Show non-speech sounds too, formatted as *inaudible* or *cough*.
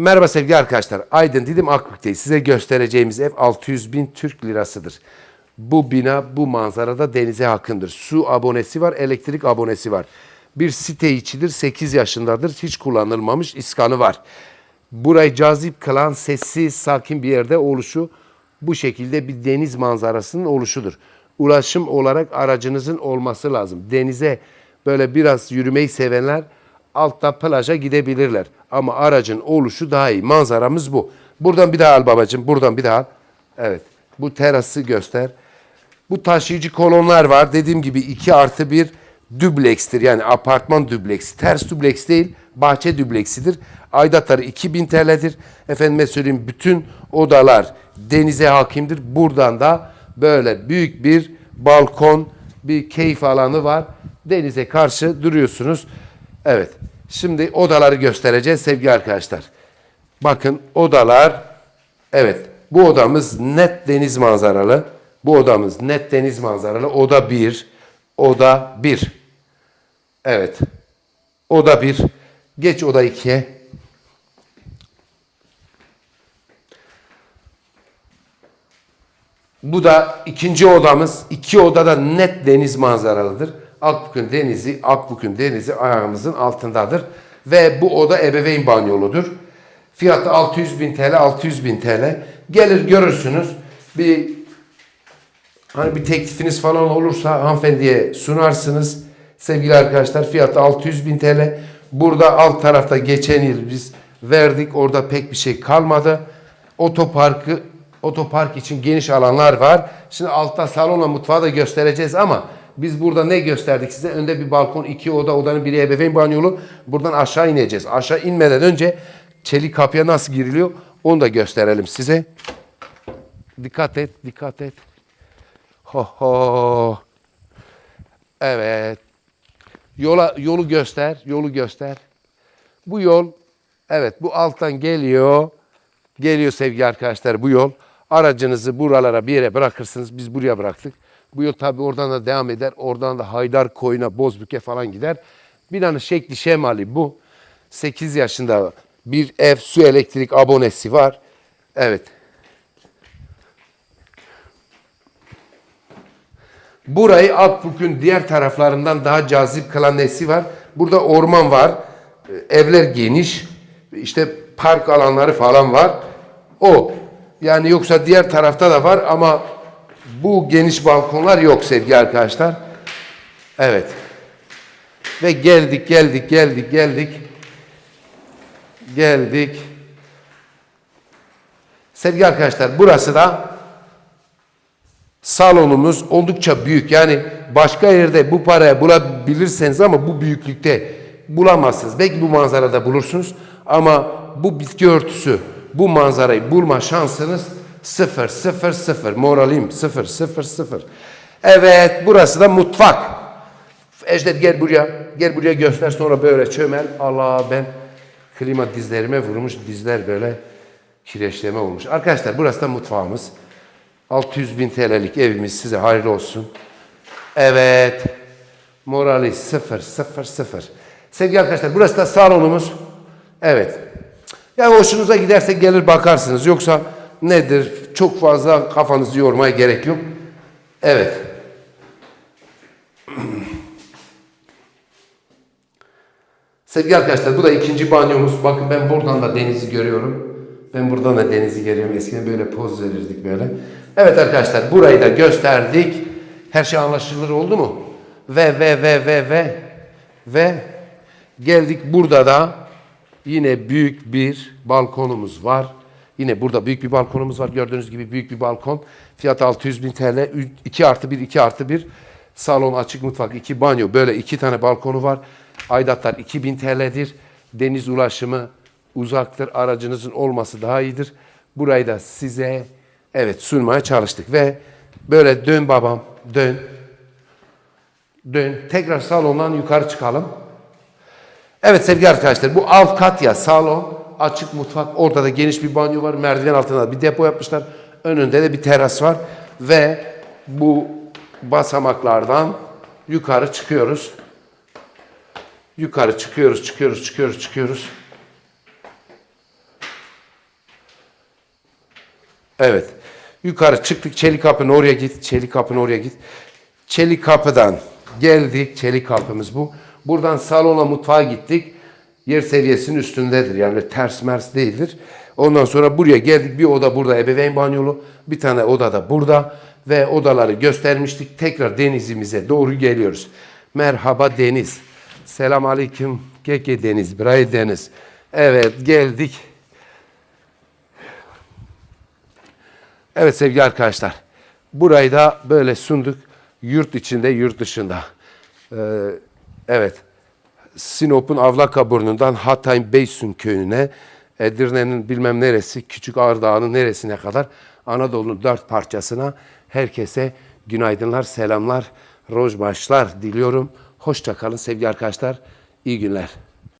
Merhaba sevgili arkadaşlar. Aydın Didim Akbük'teyiz. Size göstereceğimiz ev 600 bin Türk lirasıdır. Bu bina bu manzarada denize yakındır. Su abonesi var, elektrik abonesi var. Bir site içidir, 8 yaşındadır. Hiç kullanılmamış iskanı var. Burayı cazip kılan sessiz, sakin bir yerde oluşu bu şekilde bir deniz manzarasının oluşudur. Ulaşım olarak aracınızın olması lazım. Denize böyle biraz yürümeyi sevenler altta plaja gidebilirler. Ama aracın oluşu daha iyi. Manzaramız bu. Buradan bir daha al babacığım. Buradan bir daha al. Evet. Bu terası göster. Bu taşıyıcı kolonlar var. Dediğim gibi 2 artı 1 düblekstir. Yani apartman dübleksi. Ters dübleks değil, bahçe dübleksidir. Aidatları 2000 TL'dir. Efendime söyleyeyim bütün odalar denize hakimdir. Buradan da böyle büyük bir balkon, bir keyif alanı var. Denize karşı duruyorsunuz. Evet. Şimdi odaları göstereceğiz sevgili arkadaşlar. Bakın odalar evet bu odamız net deniz manzaralı. Bu odamız net deniz manzaralı. Oda 1. Oda 1. Evet. Oda 1. Geç oda 2'ye. Bu da ikinci odamız. İki odada net deniz manzaralıdır. Akbük'ün denizi, Akbük'ün denizi ayağımızın altındadır. Ve bu oda ebeveyn banyoludur. Fiyatı 600 bin TL, 600 bin TL. Gelir görürsünüz. Bir hani bir teklifiniz falan olursa hanımefendiye sunarsınız. Sevgili arkadaşlar fiyatı 600 bin TL. Burada alt tarafta geçen yıl biz verdik. Orada pek bir şey kalmadı. Otoparkı otopark için geniş alanlar var. Şimdi altta salonla mutfağı da göstereceğiz ama biz burada ne gösterdik size? Önde bir balkon, iki oda, odanın biri ebeveyn banyolu. Buradan aşağı ineceğiz. Aşağı inmeden önce çelik kapıya nasıl giriliyor onu da gösterelim size. Dikkat et, dikkat et. Ho ho. Evet. Yola yolu göster, yolu göster. Bu yol evet bu alttan geliyor. Geliyor sevgili arkadaşlar bu yol. Aracınızı buralara bir yere bırakırsınız. Biz buraya bıraktık. Bu yol tabi oradan da devam eder. Oradan da Haydar Koyun'a, Bozbük'e falan gider. Binanın şekli şemali bu. 8 yaşında bir ev su elektrik abonesi var. Evet. Burayı Akbük'ün diğer taraflarından daha cazip kılan nesi var? Burada orman var. e, Evler geniş. işte park alanları falan var. O. Yani yoksa diğer tarafta da var ama bu geniş balkonlar yok sevgili arkadaşlar. Evet. Ve geldik, geldik, geldik, geldik. Geldik. Sevgili arkadaşlar burası da salonumuz oldukça büyük. Yani başka yerde bu paraya bulabilirseniz ama bu büyüklükte bulamazsınız. Belki bu manzarada bulursunuz ama bu bitki örtüsü, bu manzarayı bulma şansınız sıfır, sıfır, sıfır. Moralim sıfır, sıfır, sıfır. Evet, burası da mutfak. Ejdet gel buraya, gel buraya göster sonra böyle çömel. Allah ben klima dizlerime vurmuş, dizler böyle kireçleme olmuş. Arkadaşlar burası da mutfağımız. 600 bin TL'lik evimiz size hayırlı olsun. Evet. Morali sıfır, sıfır, sıfır. Sevgili arkadaşlar burası da salonumuz. Evet. Yani hoşunuza giderse gelir bakarsınız. Yoksa nedir? Çok fazla kafanızı yormaya gerek yok. Evet. *clears throat* Sevgili arkadaşlar bu da ikinci banyomuz. Bakın ben buradan da denizi görüyorum. Ben buradan da denizi görüyorum. Eskiden böyle poz verirdik böyle. Evet arkadaşlar burayı da gösterdik. Her şey anlaşılır oldu mu? Ve ve ve ve ve ve geldik burada da yine büyük bir balkonumuz var. Yine burada büyük bir balkonumuz var. Gördüğünüz gibi büyük bir balkon. Fiyat 600 bin TL. 2 artı 1, 2 artı 1. Salon, açık mutfak, 2 banyo. Böyle iki tane balkonu var. Aidatlar 2000 TL'dir. Deniz ulaşımı uzaktır. Aracınızın olması daha iyidir. Burayı da size evet sunmaya çalıştık. Ve böyle dön babam, dön. Dön. Tekrar salondan yukarı çıkalım. Evet sevgili arkadaşlar bu alt kat ya salon, açık mutfak. Orada da geniş bir banyo var. Merdiven altında bir depo yapmışlar. Önünde de bir teras var. Ve bu basamaklardan yukarı çıkıyoruz. Yukarı çıkıyoruz, çıkıyoruz, çıkıyoruz, çıkıyoruz. Evet. Yukarı çıktık. Çelik kapının oraya git. Çelik kapının oraya git. Çelik kapıdan geldik. Çelik kapımız bu. Buradan salona mutfağa gittik. Yer seviyesinin üstündedir. Yani ters mers değildir. Ondan sonra buraya geldik. Bir oda burada ebeveyn banyolu. Bir tane oda da burada. Ve odaları göstermiştik. Tekrar denizimize doğru geliyoruz. Merhaba deniz. Selam aleyküm. Keke deniz. Bray deniz. Evet geldik. Evet sevgili arkadaşlar. Burayı da böyle sunduk. Yurt içinde, yurt dışında. Ee, evet. Sinop'un Avlaka burnundan Hatay'ın Beysun köyüne, Edirne'nin bilmem neresi, Küçük Ağırdağ'ın neresine kadar Anadolu'nun dört parçasına herkese günaydınlar, selamlar, rojbaşlar diliyorum. Hoşça kalın sevgili arkadaşlar. İyi günler.